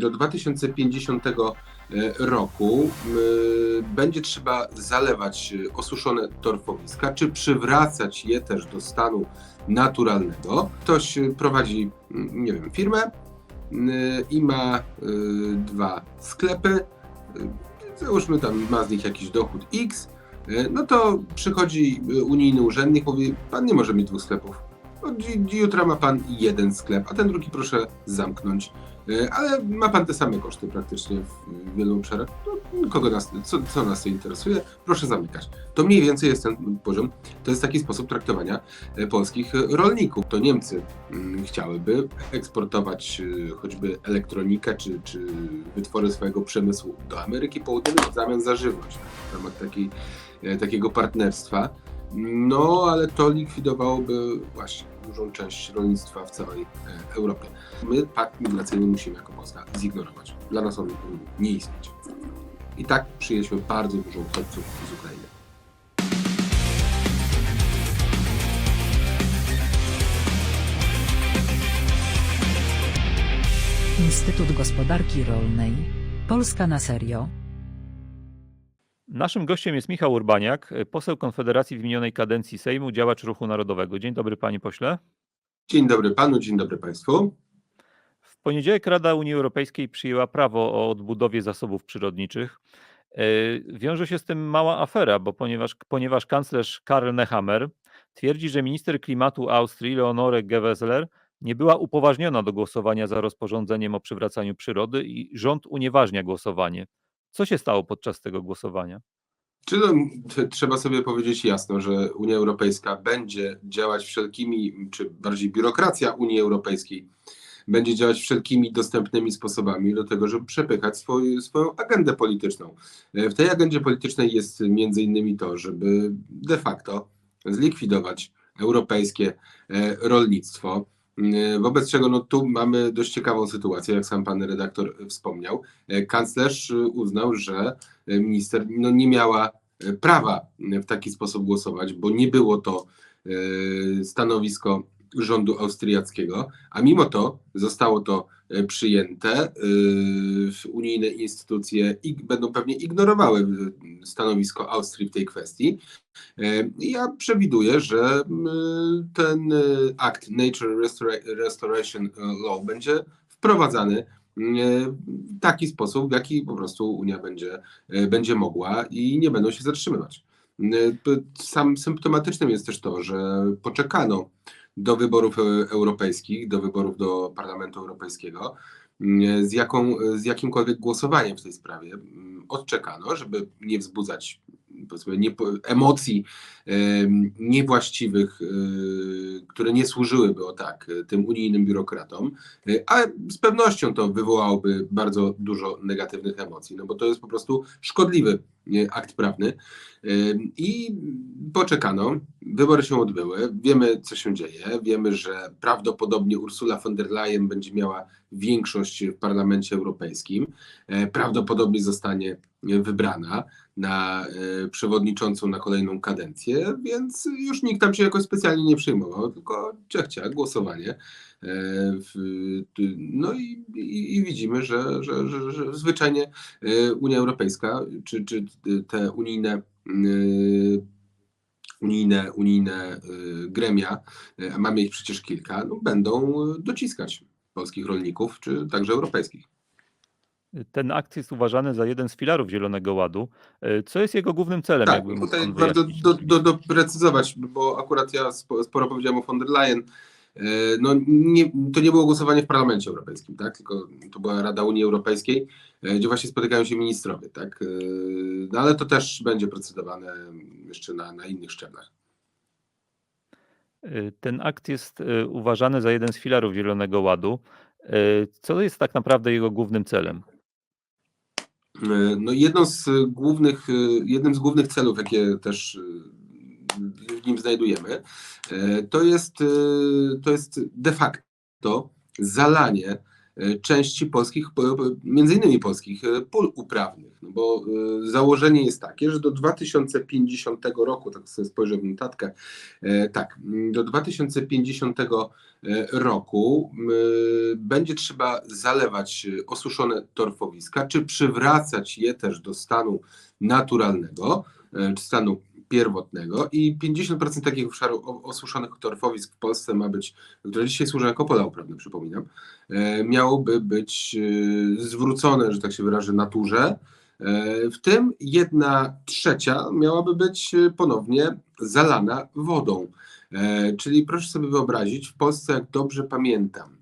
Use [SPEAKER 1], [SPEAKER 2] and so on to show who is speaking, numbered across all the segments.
[SPEAKER 1] Do 2050 roku y, będzie trzeba zalewać y, osuszone torfowiska, czy przywracać je też do stanu naturalnego. Ktoś prowadzi, nie wiem, firmę i ma dwa sklepy, załóżmy tam ma z nich jakiś dochód X, no to przychodzi unijny urzędnik, mówi, pan nie może mieć dwóch sklepów. Dzi- jutro ma pan jeden sklep, a ten drugi proszę zamknąć. Y, Ale ma pan te same koszty praktycznie w wielu obszarach. No, kogo nas, co, co nas to interesuje? Proszę zamykać. To mniej więcej jest ten poziom. To jest taki sposób traktowania e, polskich rolników. To Niemcy mm, chciałyby eksportować e, choćby elektronikę czy, czy wytwory swojego przemysłu do Ameryki Południowej w zamian za żywność w ramach takiego partnerstwa. No, ale to likwidowałoby właśnie dużą część rolnictwa w całej e, Europie. My pakt migracyjny musimy jako Polska zignorować. Dla nas on nie istnieć. I tak przyjęliśmy bardzo dużo uchodźców z Ukrainy.
[SPEAKER 2] Instytut Gospodarki Rolnej. Polska na serio.
[SPEAKER 3] Naszym gościem jest Michał Urbaniak, poseł Konfederacji w minionej kadencji Sejmu, działacz ruchu narodowego. Dzień dobry, panie pośle.
[SPEAKER 1] Dzień dobry panu, dzień dobry państwu.
[SPEAKER 3] W poniedziałek Rada Unii Europejskiej przyjęła prawo o odbudowie zasobów przyrodniczych. E, Wiąże się z tym mała afera, bo ponieważ, ponieważ kanclerz Karl Nehammer twierdzi, że minister klimatu Austrii Leonore Gewessler nie była upoważniona do głosowania za rozporządzeniem o przywracaniu przyrody i rząd unieważnia głosowanie. Co się stało podczas tego głosowania?
[SPEAKER 1] Czy no, t- trzeba sobie powiedzieć jasno, że Unia Europejska będzie działać wszelkimi, czy bardziej biurokracja Unii Europejskiej będzie działać wszelkimi dostępnymi sposobami do tego, żeby przepychać swój, swoją agendę polityczną. E, W tej agendzie politycznej jest między innymi to, żeby de facto zlikwidować europejskie e, rolnictwo. E, Wobec czego no, tu mamy dość ciekawą sytuację, jak sam pan redaktor wspomniał. E, Kanclerz e, uznał, że minister no, nie miała prawa w taki sposób głosować, bo nie było to stanowisko rządu austriackiego, a mimo to zostało to e, przyjęte. e, Unijne instytucje będą pewnie ignorowały e, stanowisko Austrii w tej kwestii. Ja przewiduję, że ten akt Nature Restora- Restoration Law będzie wprowadzany w taki sposób, w jaki po prostu Unia będzie, będzie mogła i nie będą się zatrzymywać. Sam symptomatycznym jest też to, że poczekano do wyborów e, europejskich, do wyborów do Parlamentu Europejskiego, z, jaką, z jakimkolwiek głosowaniem w tej sprawie. Odczekano, żeby nie wzbudzać nie, emocji em, niewłaściwych, y, które nie służyłyby o tak tym unijnym biurokratom, ale z pewnością to wywołałoby bardzo dużo negatywnych emocji, no bo to jest po prostu szkodliwy akt prawny. Ym, I poczekano, wybory się odbyły, wiemy co się dzieje, wiemy, że prawdopodobnie Ursula von der Leyen będzie miała większość w Parlamencie Europejskim, e, prawdopodobnie zostanie wybrana na e, przewodniczącą na kolejną kadencję, więc już nikt tam się jakoś specjalnie nie przejmował, tylko ciachcia, głosowanie. E, No i, i, i widzimy, że, że, że, że zwyczajnie e, Unia Europejska, czy, czy te unijne e, unijne, unijne gremia, a mamy ich przecież kilka, no, będą dociskać polskich rolników, czy także europejskich.
[SPEAKER 3] Ten akt jest uważany za jeden z filarów Zielonego Ładu. Co jest jego głównym celem?
[SPEAKER 1] Tak, tutaj warto do, do, doprecyzować, bo akurat ja spo- sporo powiedziałem o von der Leyen. E, No, nie, to nie było głosowanie w Parlamencie Europejskim, tak? tylko to była Rada Unii Europejskiej, e, gdzie właśnie spotykają się ministrowie. Tak? E, No, ale to też będzie procedowane jeszcze na, na innych szczeblach.
[SPEAKER 3] Ten akt jest uważany za jeden z filarów Zielonego Ładu. Co jest tak naprawdę jego głównym celem?
[SPEAKER 1] No, jedną z głównych, jednym z głównych celów, jakie też w nim znajdujemy, e, to jest, e, to jest de facto zalanie e, części polskich, po- po- między innymi polskich pól uprawnych, no bo założenie jest takie, że do 2050 roku, tak sobie spojrzę w notatkę, tak, do 2050 e, roku będzie trzeba zalewać osuszone torfowiska, czy przywracać je też do stanu naturalnego, czy stanu pierwotnego i 50% takich obszarów osuszonych torfowisk w Polsce ma być, które dzisiaj służą jako pola uprawne, przypominam, e, miałoby być e, zwrócone, że tak się wyrażę, naturze. E, W tym jedna trzecia miałaby być ponownie zalana wodą. Czyli proszę sobie wyobrazić, w Polsce, jak dobrze pamiętam,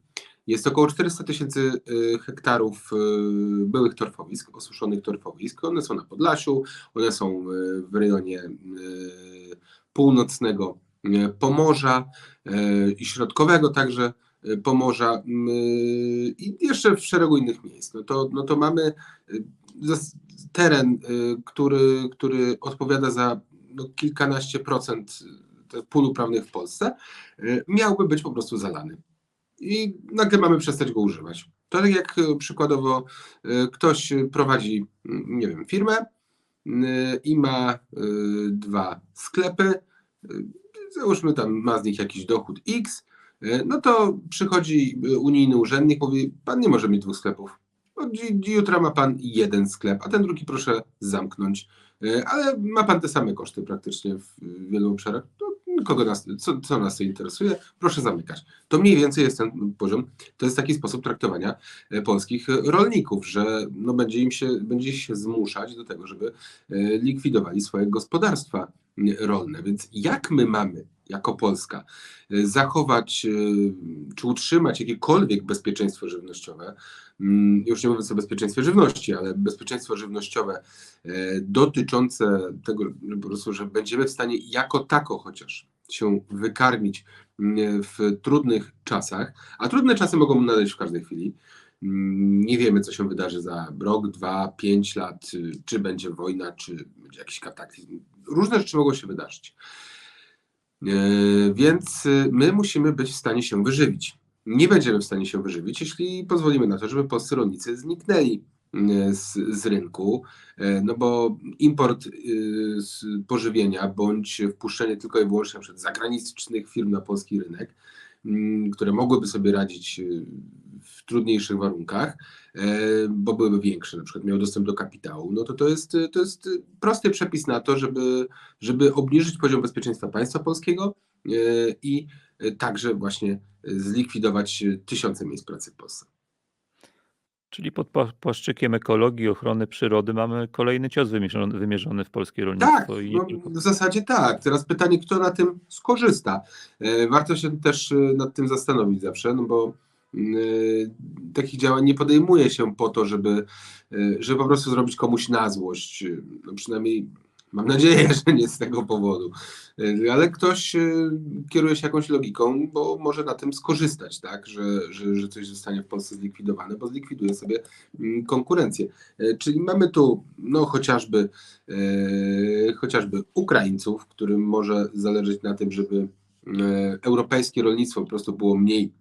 [SPEAKER 1] jest około 400 tysięcy e, hektarów e, byłych torfowisk, osuszonych torfowisk. One są na Podlasiu, one są e, w rejonie północnego Pomorza i środkowego także Pomorza i jeszcze w szeregu innych miejsc. No to, no to mamy teren, który, który odpowiada za no, kilkanaście procent pól uprawnych w Polsce, miałby być po prostu zalany. I nagle mamy przestać go używać. To tak jak e, przykładowo e, ktoś prowadzi, nie wiem, firmę y, i ma dwa sklepy, załóżmy tam ma z nich jakiś dochód X, no to przychodzi unijny urzędnik, mówi, pan nie może mieć dwóch sklepów. Jutra ma pan jeden sklep, a ten drugi proszę zamknąć. Ale ma pan te same koszty praktycznie w wielu obszarach. To kogo nas, co, co nas interesuje? Proszę zamykać. To mniej więcej jest ten poziom. To jest taki sposób traktowania e, polskich rolników, że no będzie im się, będzie się zmuszać do tego, żeby e, likwidowali swoje gospodarstwa rolne. Więc jak my mamy jako Polska e, zachować e, czy utrzymać jakiekolwiek bezpieczeństwo żywnościowe, mm, już nie mówiąc o bezpieczeństwie żywności, ale bezpieczeństwo żywnościowe e, dotyczące tego, że po prostu, że będziemy w stanie jako tako chociaż się wykarmić mm, w trudnych czasach, a trudne czasy mogą nadejść w każdej chwili. Mm, Nie wiemy, co się wydarzy za rok, dwa, pięć lat, y, czy będzie wojna, czy będzie jakiś kataklizm. Różne rzeczy mogą się wydarzyć. E, Więc y, my musimy być w stanie się wyżywić. Nie będziemy w stanie się wyżywić, jeśli pozwolimy na to, żeby polscy rolnicy zniknęli y, z, z rynku, e, no bo import y, pożywienia bądź wpuszczenie tylko i wyłącznie zagranicznych firm na polski rynek, mm, które mogłyby sobie radzić y, trudniejszych warunkach, e, bo byłyby większe, na przykład miały dostęp do kapitału, no to to jest, to jest prosty przepis na to, żeby, żeby obniżyć poziom bezpieczeństwa państwa polskiego e, i także właśnie zlikwidować tysiące miejsc pracy w Polsce.
[SPEAKER 3] Czyli pod pła- płaszczykiem ekologii, ochrony przyrody mamy kolejny cios wymierzony, wymierzony w polskie rolnictwo.
[SPEAKER 1] Tak,
[SPEAKER 3] i
[SPEAKER 1] no, w zasadzie tak. Teraz pytanie, kto na tym skorzysta. E, Warto się też nad tym zastanowić zawsze, no bo takich działań nie podejmuje się po to, żeby, e, żeby po prostu zrobić komuś na złość. E, No przynajmniej mam nadzieję, że nie z tego powodu. Ale ktoś kieruje się jakąś logiką, bo może na tym skorzystać, tak, że, że, że coś zostanie w Polsce zlikwidowane, bo zlikwiduje sobie mm, konkurencję. Czyli mamy tu no, chociażby chociażby Ukraińców, którym może zależeć na tym, żeby europejskie rolnictwo po prostu było mniej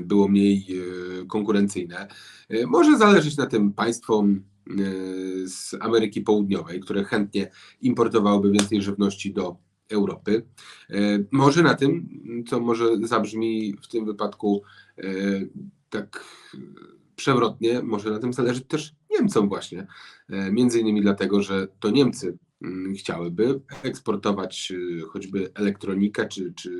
[SPEAKER 1] było mniej e, konkurencyjne. E, Może zależeć na tym państwom e, z Ameryki Południowej, które chętnie importowałyby więcej żywności do Europy. E, Może na tym, co może zabrzmi w tym wypadku e, tak e, przewrotnie, może na tym zależeć też Niemcom właśnie. E, Między innymi dlatego, że to Niemcy chciałyby eksportować y, choćby elektronikę czy, czy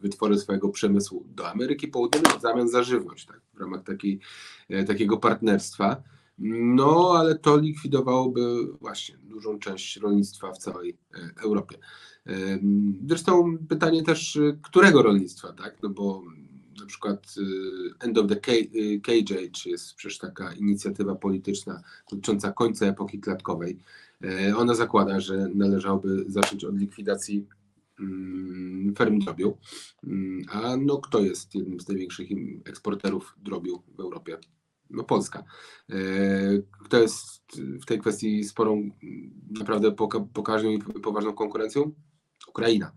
[SPEAKER 1] wytwory swojego przemysłu do Ameryki Południowej w zamian za żywność, tak, w ramach takiej, e, takiego partnerstwa. No, ale to likwidowałoby właśnie dużą część rolnictwa w całej e, Europie. Em, Zresztą pytanie też, którego rolnictwa, tak? No bo na przykład y, End of the Ca- y, Cage Age jest przecież taka inicjatywa polityczna dotycząca końca epoki klatkowej. E, Ona zakłada, że należałoby zacząć od likwidacji mm, ferm drobiu. Mm, A no kto jest jednym z największych eksporterów drobiu w Europie? No Polska. E, Kto jest w tej kwestii sporą, mm, naprawdę poka- pokaźną i poważną konkurencją? Ukraina.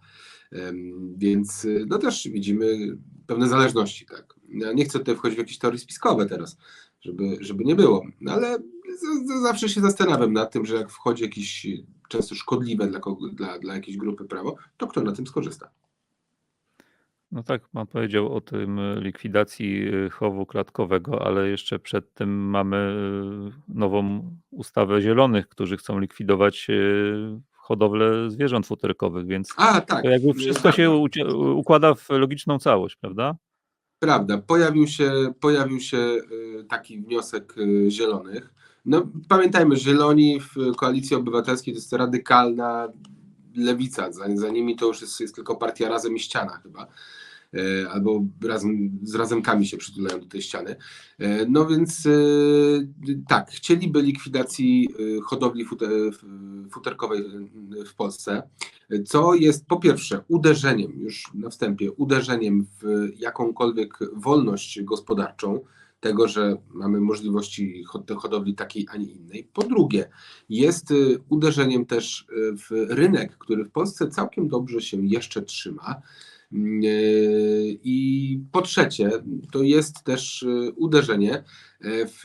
[SPEAKER 1] Więc y, no też widzimy pewne zależności, tak. Ja nie chcę tutaj wchodzić w jakieś teorie spiskowe teraz, żeby, żeby nie było, no ale z, z, zawsze się zastanawiam nad tym, że jak wchodzi jakieś często szkodliwe dla, dla, dla jakiejś grupy prawo, to kto na tym skorzysta?
[SPEAKER 3] No tak, pan powiedział o tym y, likwidacji y, chowu klatkowego, ale jeszcze przed tym mamy nową ustawę zielonych, którzy chcą likwidować hodowlę zwierząt futerkowych, więc
[SPEAKER 1] A, tak.
[SPEAKER 3] to jakby wszystko się układa w logiczną całość, prawda?
[SPEAKER 1] Prawda, pojawił się, pojawił się y, taki wniosek y, zielonych. No, pamiętajmy, zieloni w koalicji obywatelskiej to jest radykalna lewica. Za, za nimi to już jest, jest tylko partia razem i ściana chyba. Y, Albo razem z razemkami się przytulają do tej ściany. Y, No więc y, tak, chcieliby likwidacji hodowli futerkowej w Polsce co jest po pierwsze uderzeniem, już na wstępie, uderzeniem w jakąkolwiek wolność gospodarczą, tego, że mamy możliwości hod- hodowli takiej, a nie innej. Po drugie, jest uderzeniem też w rynek, który w Polsce całkiem dobrze się jeszcze trzyma. Y, I po trzecie, to jest też y, uderzenie y, w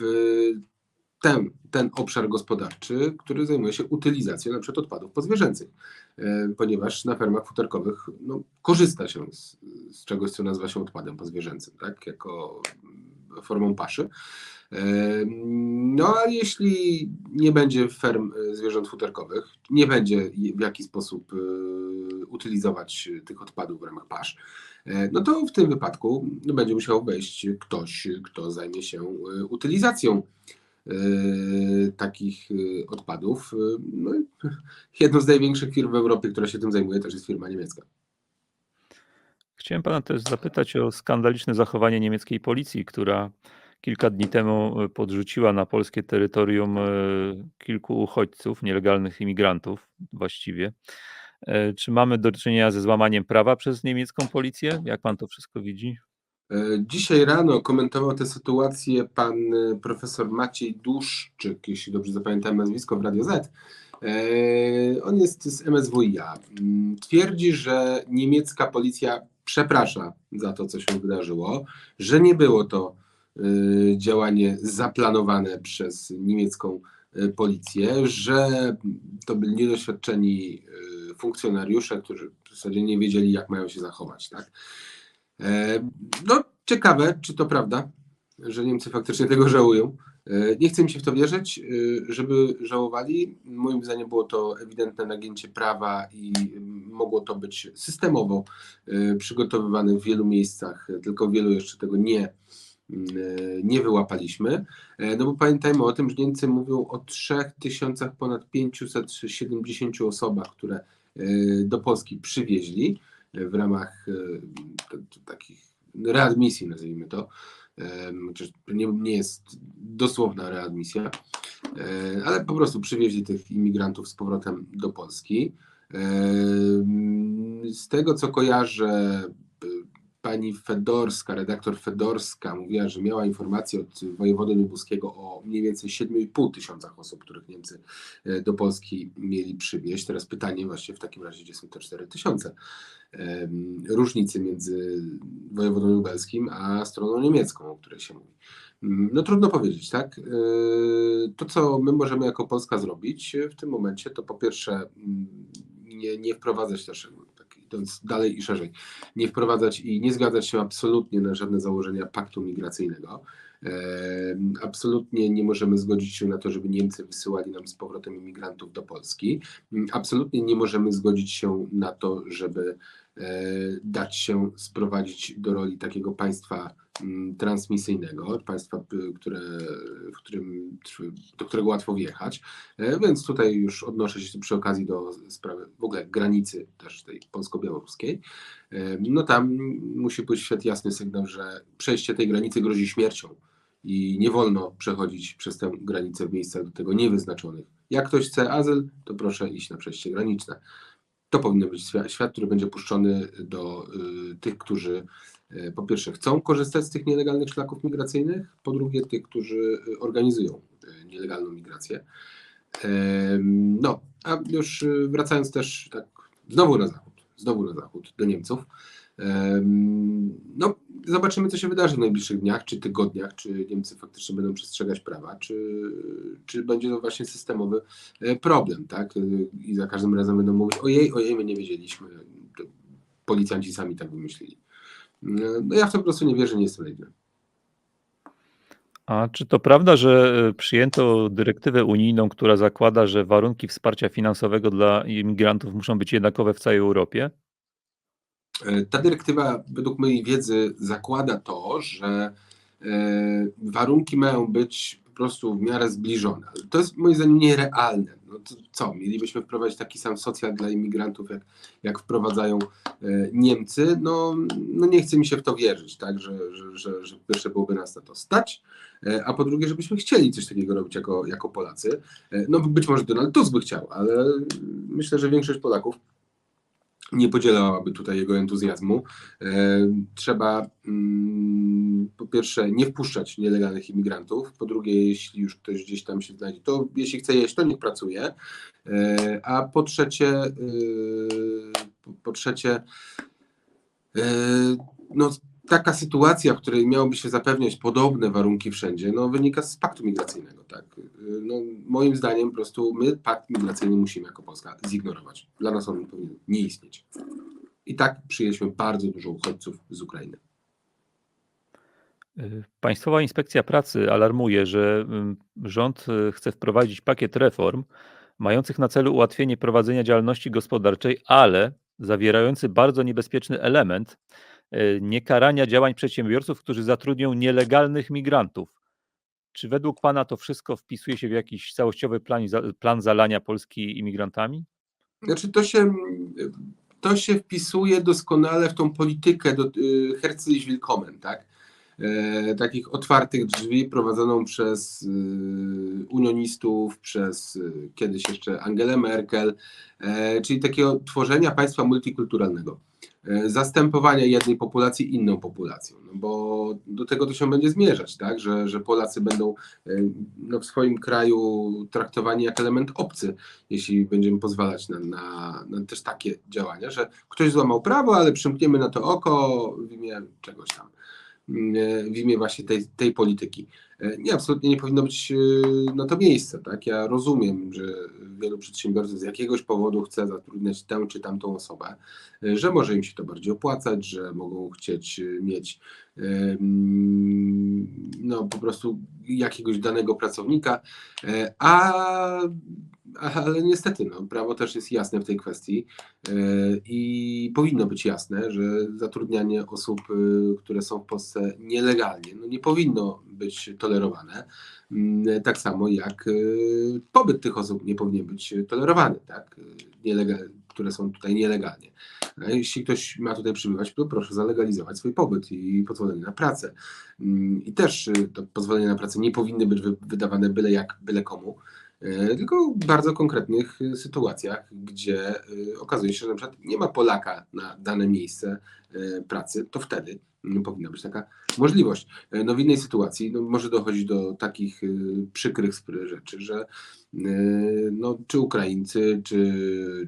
[SPEAKER 1] ten, ten obszar gospodarczy, który zajmuje się utylizacją na przykład odpadów pozwierzęcych, e, ponieważ na fermach futerkowych no, korzysta się z, z czegoś, co nazywa się odpadem pozwierzęcym, tak, jako formą paszy. No a jeśli nie będzie ferm e, zwierząt futerkowych, nie będzie w jaki sposób e, utylizować tych odpadów w ramach pasz, e, no to w tym wypadku będzie musiał wejść ktoś, kto zajmie się utylizacją takich odpadów. No, jedną z największych firm w Europie, która się tym zajmuje, też jest firma niemiecka.
[SPEAKER 3] Chciałem pana też zapytać o skandaliczne zachowanie niemieckiej policji, która kilka dni temu y, podrzuciła na polskie terytorium y, kilku uchodźców, nielegalnych imigrantów właściwie. E, Czy mamy do czynienia ze złamaniem prawa przez niemiecką policję? Jak pan to wszystko widzi?
[SPEAKER 1] E, Dzisiaj rano komentował tę sytuację pan e, profesor Maciej Duszczyk, jeśli dobrze zapamiętam nazwisko w Radio Z. E, On jest z MSWiA. Mm, Twierdzi, że niemiecka policja przeprasza za to, co się wydarzyło, że nie było to e, działanie zaplanowane przez niemiecką e, policję, że to byli niedoświadczeni e, funkcjonariusze, którzy w zasadzie nie wiedzieli, jak mają się zachować. Tak? E, No, ciekawe, czy to prawda, że Niemcy faktycznie tego żałują. E, Nie chcę mi się w to wierzyć, żeby żałowali. Moim zdaniem było to ewidentne nagięcie prawa i mogło to być systemowo przygotowywane w wielu miejscach, tylko wielu jeszcze tego nie, nie wyłapaliśmy. E, No bo pamiętajmy o tym, że Niemcy mówią o 3000 ponad 570 osobach, które e, do Polski przywieźli e, w ramach e, takich readmisji, nazwijmy to. Chociaż nie, nie jest dosłowna readmisja, e, ale po prostu przywieźli tych imigrantów z powrotem do Polski. Z tego co kojarzę, pani Fedorska, redaktor Fedorska mówiła, że miała informację od wojewody lubuskiego o mniej więcej 7,5 tysiącach osób, których Niemcy e, do Polski mieli przywieźć. Teraz pytanie właśnie w takim razie, gdzie są te 4 tysiące różnicy między wojewodą lubelskim a stroną niemiecką, o której się mówi. Mm, No trudno powiedzieć, tak? Yy, To, co my możemy jako Polska zrobić w tym momencie, to po pierwsze mm, nie, nie wprowadzać też, idąc dalej i szerzej, nie wprowadzać i nie zgadzać się absolutnie na żadne założenia paktu migracyjnego. Absolutnie nie możemy zgodzić się na to, żeby Niemcy wysyłali nam z powrotem imigrantów do Polski. Absolutnie nie możemy zgodzić się na to, żeby e, dać się sprowadzić do roli takiego państwa transmisyjnego, państwa, p- które, w którym, do którego łatwo wjechać. E, Więc tutaj już odnoszę się przy okazji do sprawy w ogóle granicy też tej polsko-białoruskiej. E, No tam musi w świat jasny sygnał, że przejście tej granicy grozi śmiercią i nie wolno przechodzić przez tę granicę w miejscach do tego niewyznaczonych. Jak ktoś chce azyl, to proszę iść na przejście graniczne. To powinien być świat, który będzie puszczony do y, tych, którzy y, po pierwsze chcą korzystać z tych nielegalnych szlaków migracyjnych, po drugie tych, którzy y, organizują y, nielegalną migrację. No, a już wracając też tak znowu na zachód, znowu na zachód, do Niemców. Em, No, zobaczymy, co się wydarzy w najbliższych dniach czy tygodniach, czy Niemcy faktycznie będą przestrzegać prawa, czy, czy będzie to właśnie systemowy e, problem, tak? E, I za każdym razem będą mówić, ojej, ojej, my nie wiedzieliśmy, policjanci sami tak wymyślili. No ja w to po prostu nie wierzę, nie jestem naiwny.
[SPEAKER 3] A czy to prawda, że e, przyjęto dyrektywę unijną, która zakłada, że warunki wsparcia finansowego dla imigrantów muszą być jednakowe w całej Europie?
[SPEAKER 1] E, Ta dyrektywa, według mojej wiedzy, zakłada to, że e, warunki mają być po prostu w miarę zbliżone. To jest moim zdaniem nierealne. No co, mielibyśmy wprowadzić taki sam socjal dla imigrantów, jak, jak wprowadzają e, Niemcy? No, no nie chce mi się w to wierzyć, tak? że, że, że, że pierwsze byłoby nas na to stać, e, a po drugie, żebyśmy chcieli coś takiego robić jako, jako Polacy. E, No być może Donald Tusk by chciał, ale myślę, że większość Polaków nie podzielałaby tutaj jego entuzjazmu. E, Trzeba mm, po pierwsze nie wpuszczać nielegalnych imigrantów, po drugie, jeśli już ktoś gdzieś tam się znajdzie, to jeśli chce jeść, to niech pracuje, E, a po trzecie, e, po- trzecie, no taka sytuacja, w której miałoby się zapewniać podobne warunki wszędzie, no wynika z paktu migracyjnego, tak. No, moim zdaniem po prostu my pakt migracyjny musimy jako Polska zignorować. Dla nas on powinien nie istnieć. I tak przyjęliśmy bardzo dużo uchodźców z Ukrainy.
[SPEAKER 3] Y, Państwowa Inspekcja Pracy alarmuje, że ym, rząd y, chce wprowadzić pakiet reform mających na celu ułatwienie prowadzenia działalności gospodarczej, ale zawierający bardzo niebezpieczny element niekarania działań przedsiębiorców, którzy zatrudnią nielegalnych migrantów. Czy według Pana to wszystko wpisuje się w jakiś całościowy plan, plan zalania Polski imigrantami?
[SPEAKER 1] Znaczy to się, to się wpisuje doskonale w tą politykę do, y, Herzlich Willkommen, tak? E, takich otwartych drzwi prowadzoną przez y, unionistów, przez y, kiedyś jeszcze Angelę Merkel, e, czyli takiego tworzenia państwa multikulturalnego. E, zastępowania jednej populacji inną populacją, no bo do tego to się będzie zmierzać, tak? że, że Polacy będą e, no, w swoim kraju traktowani jak element obcy, jeśli będziemy pozwalać na, na, na też takie działania, że ktoś złamał prawo, ale przymkniemy na to oko w imię czegoś tam, mm, w imię właśnie tej, tej polityki. E, Nie, absolutnie nie powinno być e, na to miejsce. Tak? Ja rozumiem, że wielu przedsiębiorców z jakiegoś powodu chce zatrudniać tę czy tamtą osobę, e, że może im się to bardziej opłacać, że mogą chcieć mieć no, po prostu jakiegoś danego pracownika, a ale niestety, no, prawo też jest jasne w tej kwestii i powinno być jasne, że zatrudnianie osób, które są w Polsce nielegalnie, no, nie powinno być tolerowane. Mm, Tak samo jak e, pobyt tych osób nie powinien być tolerowany, tak? Nielegal, które są tutaj nielegalnie. Jeśli ktoś ma tutaj przybywać, to proszę zalegalizować swój pobyt i pozwolenie na pracę. Mm, I też e, to pozwolenie na pracę nie powinny być wy- wydawane byle jak, byle komu. E, tylko w bardzo konkretnych sytuacjach, gdzie okazuje się, że na przykład nie ma Polaka na dane miejsce pracy, to wtedy powinna być taka możliwość. E, No w innej sytuacji no, może dochodzić do takich e, przykrych rzeczy, że e, no, czy Ukraińcy, czy,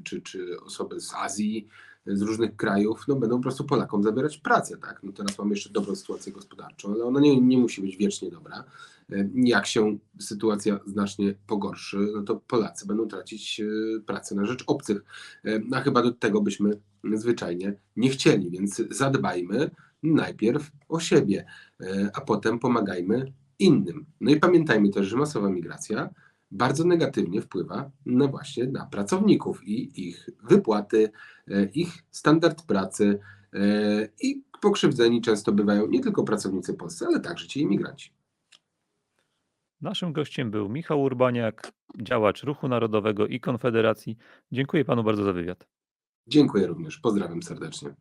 [SPEAKER 1] czy, czy osoby z Azji, z różnych krajów, no będą po prostu Polakom zabierać pracę, tak? No teraz mamy jeszcze dobrą sytuację gospodarczą, ale ona nie, nie musi być wiecznie dobra. Jak się sytuacja znacznie pogorszy, no to Polacy będą tracić pracę na rzecz obcych. E, A chyba do tego byśmy zwyczajnie nie chcieli, więc zadbajmy najpierw o siebie, e, a potem pomagajmy innym. No i pamiętajmy też, że masowa migracja bardzo negatywnie wpływa na właśnie na pracowników i ich wypłaty, e, ich standard pracy e, i pokrzywdzeni często bywają nie tylko pracownicy polscy, ale także ci imigranci.
[SPEAKER 3] Naszym gościem był Michał Urbaniak, działacz Ruchu Narodowego i Konfederacji. Dziękuję panu bardzo za wywiad.
[SPEAKER 1] Dziękuję również. Pozdrawiam serdecznie.